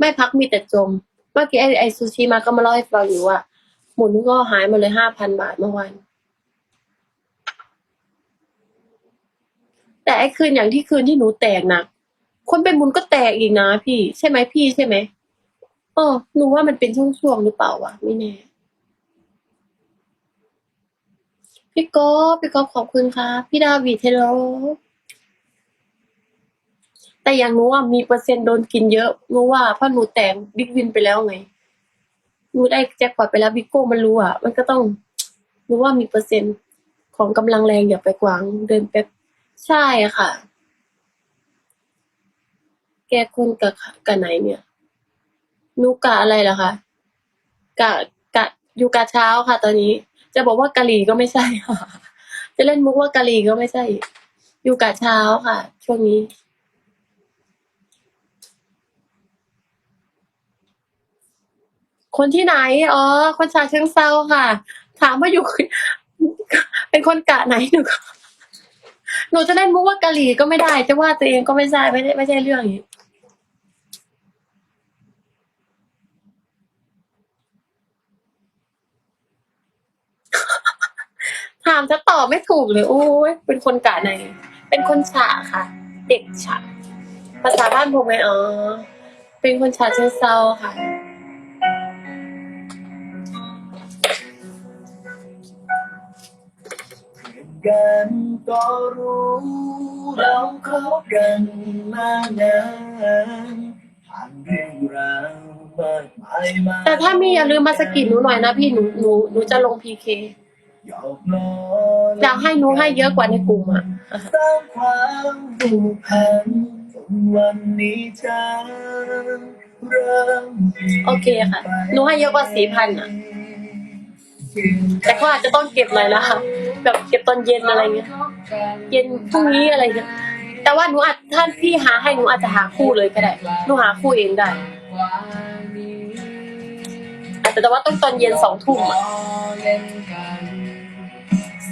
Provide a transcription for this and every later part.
ไม่พักมีแต่จม เมื่อกี้ไอไอซูชิมาก็มาเล่าให้ฟังอยู่ว่า หมุนก็หายมาเลยห้าพันบาทเมื่อวานแต่ไอคืนอย่างที่คืนที่หนูแตกนะคนเป็นบุญก็แตกอีกนะพี่ ใช่ไหมพี่ใช่ไหมเออหนูว่ามันเป็นช่วงๆหรือเปล่าวะไม่แน่พี่ก๊อฟพี่ก๊อฟขอบคุณครับพี่ดาวิดเฮลโล แต่อย่างหนูอะมีเปอร์เซ็นต์โดนกินเยอะรู้ว่าเพราะหนูแต่งบิ๊กวินไปแล้วไงหนูได้แจ็คพอตไปแล้วบิ๊กโก้มันรู้อะ มันก็ต้องรู้ว่ามีเปอร์เซ็นต์ของกำลังแรงอย่าไปกวางเดินแป๊บใช่ค่ะ แกคนกับกับไหนเนี่ยนูกะอะไรเหรอคะกะกะอยู่กะเช้าค่ะ ตอนนี้ จะบอกว่ากะหรี่ก็ไม่ใช่ค่ะ จะเล่นมุกว่ากะหรี่ก็ไม่ใช่ อยู่กะเช้าค่ะ ช่วงนี้ คนที่ไหน อ๋อ คนชาเชิงเซาค่ะ ถามว่าอยู่ เป็นคนกะไหนหนูก็หนูจะเล่นมุกว่ากะหรี่ก็ไม่ได้ จะว่าตัวเองก็ไม่ใช่ไม่ได้ไม่ใช่เรื่องนี้ถามจะตอบไม่ถูกเลยโอ้ยเป็นคนกะไหน เป็นคนฉะค่ะ เด็กฉะภาษาบ้านผมไงอ๋อ เป็นคนฉะเชิงเซาค่ะ กันก็รู้ เราคบกันมานานผ่านเรื่องราวมากมายมาแต่ถ้ามีอย่าลืมมาสกิดหนูหน่อยนะพี่หนูหนูหนูจะลงพีเคหยอกล้ออยากให้หนูให้เยอะกว่าในกลุ่มอะสร้างความผูกพันจนวันนี้จะเริ่มปลี่ยนโอเคค่ะหนูให้เยอะกว่าสี่พันอะ แต่เขาอาจจะต้องเก็บหน่อยนะคะ แบบเก็บตอนเย็นอะไรเงี้ยเย็นพรุ่งนี้อะไรเงี้ยแต่ว่าหนูอาจถ้าพี่หาให้หนูอาจจะหาคู่เลยก็ได้หนูหาคู่เองได้อาจจะแต่ว่าต้องตอนเย็นสองทุ่มอะเล่นกัน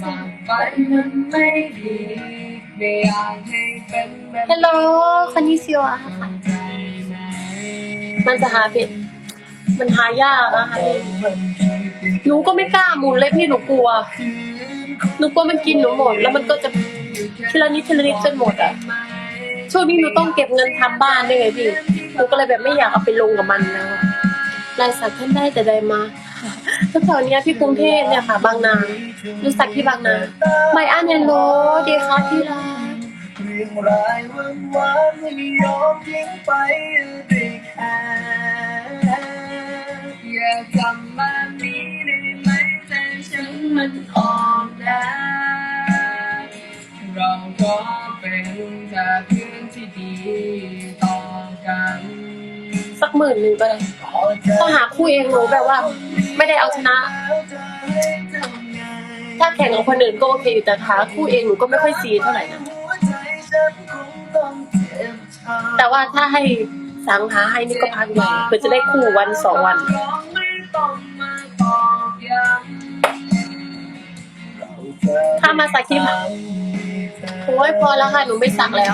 สร้างฝันมันไม่ดีไม่อยากให้เป็นแบบฮัลโหลคอนนิซิวะค่ะใจไหมมันจะหาเป็นมันหายากนะคะหนูก็ไม่กล้าหมุนเลยพี่หนูกลัว หนูกลัวมันกินหนูหมด แล้วมันก็จะทีละนิดทีละนิดจนหมดอะช่วงนี้หนูต้องเก็บเงินทำบ้านด้วยไงพี่หนูก็เลยแบบไม่อยากเอาไปลงกับมันแล้วอะรายสักท่านได้แต่ใดมาแถวๆเนี้ยที่กรุงเทพเนี่ยค่ะ บางนารู้สักที่บางนาไม่อันเฮลโลดีค่ะที่รักเรื่องรายวันวานไม่ยอมทิ้งไปด้วยแค่อย่าทำแบบนี้ได้ไหมใจฉันมันอ่อน เราก็เป็นแค่เพื่อนที่ดีต่อกันสักหมื่นหนึ่งก็ได้พอใจต้องหาคู่เองหนูแบบว่า ไม่ได้เอาชนะแล้วจะให้ทำไงถ้าแข่งกับคนอื่นก็โอเคอยู่แต่หาคู่เองหนูก็ไม่ค่อยซีเท่าไหร่นะหัวใจฉันคงต้องเจ็บช้ำแต่ว่าถ้าให้สังหาให้นี่ก็พักใหญ่เพื่อจะได้คู่วันสองวันร้องไม่ต้องมาตอกย้ถ้ามาสักที่ โอ้ยพอแล้วค่ะ หนูไม่สักแล้ว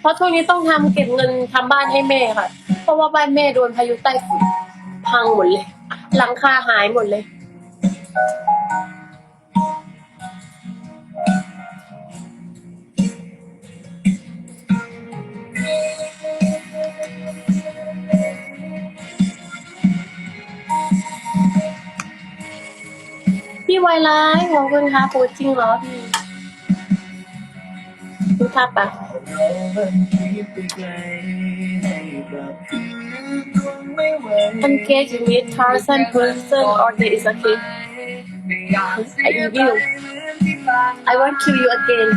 เพราะช่วงนี้ต้องทำเก็บเงินทำบ้านให้แม่ค่ะ เพราะว่าบ้านแม่โดนพายุใต้ฝุ่นพังหมดเลย หลังคาหายหมดเลย พี่ไวร้ายขอบคุณค่ะปูจริงเหรอพี่ดูภาพปะอันคิดไปไกลให้กลันคงไม่ไหว Engage with Tarzan person or there is a kid ำไม่อยากเสีย I ใจ will เหมือนที่ผ่าน I want kill you again